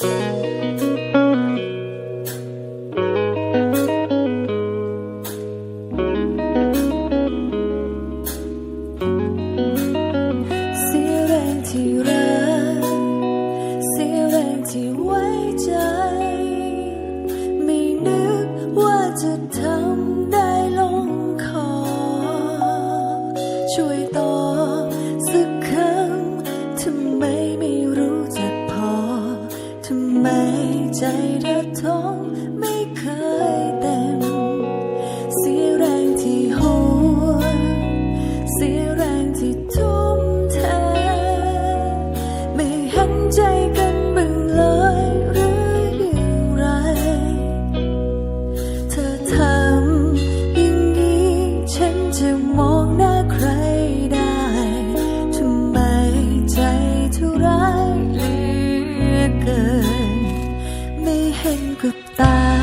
ช่วยตอสักคำทำไมไม่ ใจเธอท้องไม่เคยเต็ม เสียแรงที่หัว เสียแรงที่ทุ่มเทไม่เห็นใจกันบ้างเลยหรืออย่างไร เธอทำอย่างนี้ฉันจะมองหน้าใครได้ ทำไมใจทุร้ายเหลือไม่ เห็นกับตา